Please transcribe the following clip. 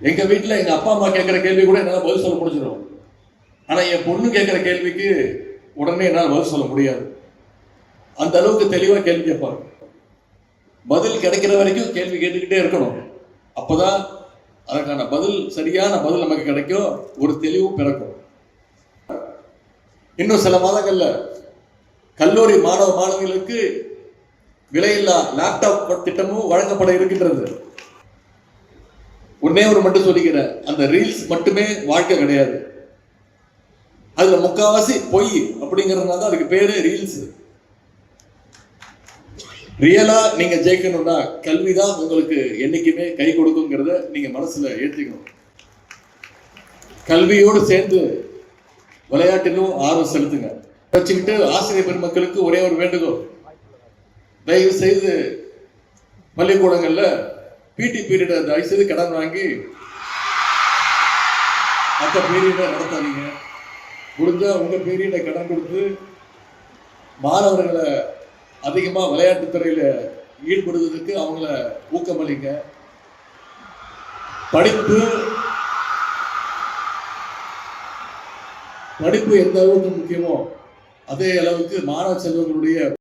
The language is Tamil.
எங்க வீட்டில் எங்க அப்பா அம்மா கேட்குற கேள்வி கூட என்னால் பதில் சொல்ல முடிஞ்சிடும். ஆனால் என் பொண்ணு கேட்குற கேள்விக்கு உடனே என்னால் பதில் சொல்ல முடியாது. அந்த அளவுக்கு தெளிவாக கேள்வி கேட்பாங்க. பதில் கிடைக்கிற வரைக்கும் கேள்வி கேட்டுக்கிட்டே இருக்கணும். அப்பதான் அதற்கான பதில் சரியான பதில் நமக்கு கிடைக்கும். ஒரு தெளிவும் பிறக்கும். இன்னும் சில மாதங்கள்ல கல்லூரி மாணவ மாணவிகளுக்கு விலையில்லா லேப்டாப் திட்டமும் வழங்கப்பட இருக்கின்றது. ஒன்னே ஒரு மட்டும் சொல்லிக்கிறேன் அந்த ரீல்ஸ் மட்டுமே வாழ்க்கை கிடையாது. அதுல முக்காவாசி பொய் அப்படிங்கறதுனால தான் அதுக்கு பேரு ரீல்ஸ் ரியலா நீங்க ஜெயிக்கணும்னா கல்வி தான் உங்களுக்கு என்னைக்குமே கை கொடுக்குங்கிறத நீங்க மனசுல ஏற்றிக்கணும். கல்வியோடு சேர்ந்து விளையாட்டிலும் ஆர்வம் செலுத்துங்க. வச்சுக்கிட்டு ஆசிரியர் பெருமக்களுக்கு ஒரே ஒரு வேண்டுகோள். தயவு செய்து பள்ளிக்கூடங்கள்ல பிடி பீரியடை தயவு செய்து கடன் வாங்கி மற்ற பீரியடை நடத்தாதீங்க. முடிஞ்சா உங்கள் பீரியடை கடன் கொடுத்து மாணவர்களை அதிகமாக விளையாட்டுத் துறையில் ஈடுபடுவதற்கு அவங்கள ஊக்கமளிங்க. படிப்பு படிப்பு எந்த அளவுக்கு முக்கியமோ அதே அளவுக்கு மாணவ செல்வங்களுடைய